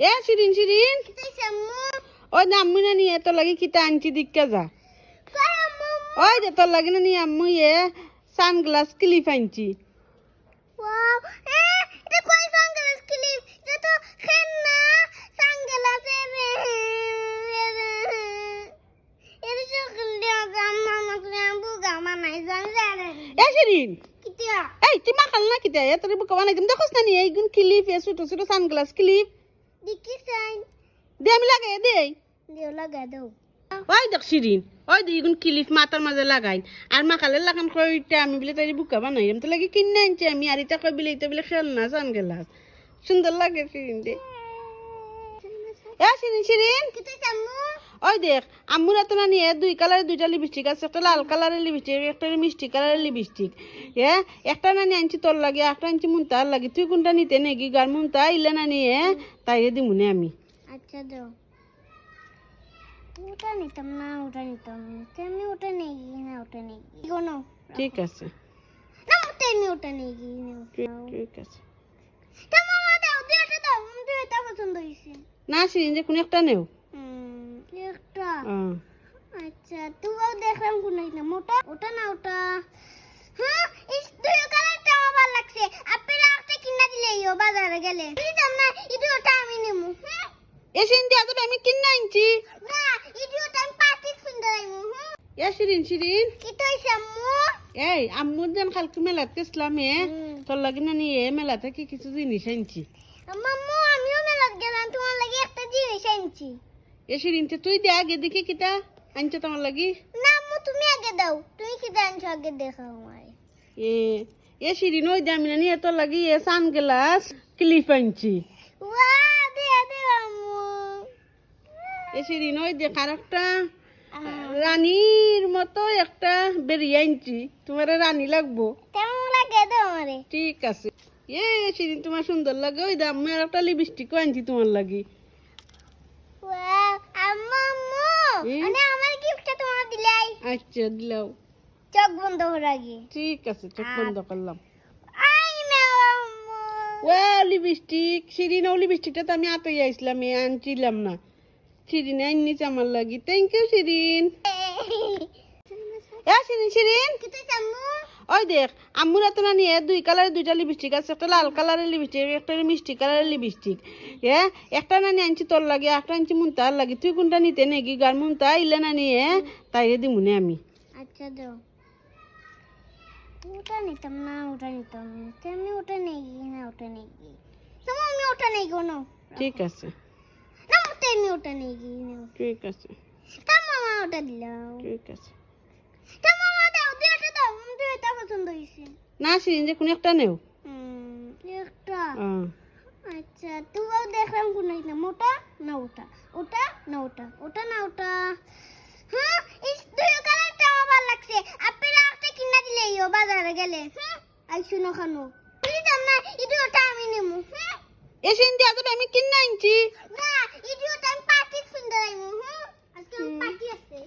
এ শিরিন শিরিন। ওই যে আম্মু না নিয়ে তোর লাগি কিতা আনছি দিক্কা যা। ওই যে তোর লাগি না নিয়ে আম্মু এ সানগ্লাস ক্লিপ আনছি। কই সানগ্লাস ক্লিপ? এটা তো খেন না সানগ্লাস এ এর সকল দিয়া গাম্মা মাকলে বুগা মানাই জান জানে এ শিরিন। কিতিয়া এই তুই মাখাল না কিতা? এ তোর বুকা বানাই দিম দেখোস না নি এইগুন ক্লিপ এ ছোট ছোট সানগ্লাস ক্লিপ। দে আমি লাগাই দেই দিও লাগা দাও। ওই দেখ শিরিন। ওই যে এগুন ক্লিপ মাথার মাঝে লাগাই। আর মাখালে লাগাম কইটা আমি বলে তাই বুকা বানাই। আমি তো লাগি কিনে আনছি আমি আর এটা কই বলে এটা বলে খেল না সানগ্লাস সুন্দর লাগে শিরিন দে। এ শিরিন শিরিন। কিতাইছে আম্মু ওই দেখ আম্মুর এত না নিয়ে দুই কালারের দুইটা লিপস্টিক আছে একটা লাল কালারের লিপস্টিক একটা মিষ্টি কালারের লিপস্টিক এ একটা না নিয়ে আনছি তোর লাগে একটা আনছি মুনতার লাগে। তুই কোনটা নিতে নেগি গার মুনতা ইলে না নিয়ে তাই তাইরে দিমুনে আমি। আচ্ছা দাও ওটা নিতাম না ওটা নিতাম না। তেমনি ওটা নেই না ওটা নেই কোনো ঠিক আছে। না তেমনি ওটা নেই ঠিক আছে। তা যে কোনো একটা নেও। আচ্ছা তুইও দেখলাম কোন না মোটা। ওটা না ওটা। হ্যাঁ এই দুই কালারটা আমার ভালো লাগছে। আপনারা একটা কিনা দিলে ইও বাজারে গেলে। নিতাম না ইদু ওটা আমি নেব হ্যাঁ? এ সিরিন দিয়া যাবে আমি কিনে আনছি। না ইদু ওটা আমি পার্টি সুন্দর আইমু হ্যাঁ? এ সিরিন সিরিন কি তো হইছে আম্মু? এই আম্মুর যেন কালকে মেলাত গেছিলাম এ। তোর লাগে না নিয়ে মেলা থেকে কিছু জিনিস আনছি? মাম্মু আমিও মেলাত গেলাম তোমার লাগি একটা জিনিস আনছি। এ সিরিন তে তুই দে আগে দেখি কিটা আনছে তোমার লাগি? না আম্মু তুমি আগে দাও। তুমি কি আনছো আগে দেখাও আমায়। এ এ শিরিন ওই দামি না নিয়ে তোর লাগি এ সানগ্লাস ক্লিপ আনছি। এ শিরিন ওই দেখ আর একটা? রানীর মতো একটা বেরিয়ে আনছি। তোমার রানী লাগবো। কেমন লাগে দাও আমারে? ঠিক আছে। এ শিরিন তোমার সুন্দর লাগে। ওই দাম আর একটা লিপস্টিকও আনছি তোমার লাগি। আম্মু আম্মু হুম? মানে আমার গিফটটা তোমার দিলাই আচ্ছা দিলাও চোখ বন্ধ হওয়ার আগে ঠিক আছে চোখ বন্ধ করলাম আই না আম্মু ও লিপস্টিক শিরিন ও লিপস্টিকটা তো আমি আতই আইছিলাম এ আনছিলাম না শিরিন আননিছে আমার লাগি থ্যাংক ইউ শিরিন এ শিরিন শিরিন কি তো আম্মু ওই দেখ আম্মুর এত না নিয়ে দুই কালারের দুইটা লিপস্টিক আছে একটা লাল কালারের লিপস্টিক একটা মিষ্টি কালারের লিপস্টিক এ একটা না নিয়ে আনছি তোর লাগে একটা আনছি মুনতার লাগে। তুই কোনটা নিতে নেগি গার মুনতা ইলে না নিয়ে তাইরে দিমুনে আমি। আচ্ছা দাও। ওটা নিতাম না ওটা নিতাম তেমনি ওটা নেই না ওটা নেই তোমার আমি ওটা নেই কোনো ঠিক আছে। না তেমনি ওটা নেই না ঠিক আছে। তা মামা ওটা দিলাম। ঠিক আছে তা মামা দাও দুইটা দাও দুইটা পছন্দ হয়েছে না যে কোনো একটা নেও। একটা। আচ্ছা তুইও দেখলাম কোন না মোটা না ওটা ওটা না ওটা ওটা না ওটা হ্যাঁ এই দুই কালারটা আমার ভালো লাগছে। আপনারা একটা কিনা দিলে ইও বাজারে গেলে। হুম আই শুনো খানো নিতাম না ইদু ওটা আমি নেব হুম এ শিরিন দিয়া আমি কিনে আনছি। না ওটা আমি পার্টি সুন্দর আইমু। হুম আজকে পার্টি আছে।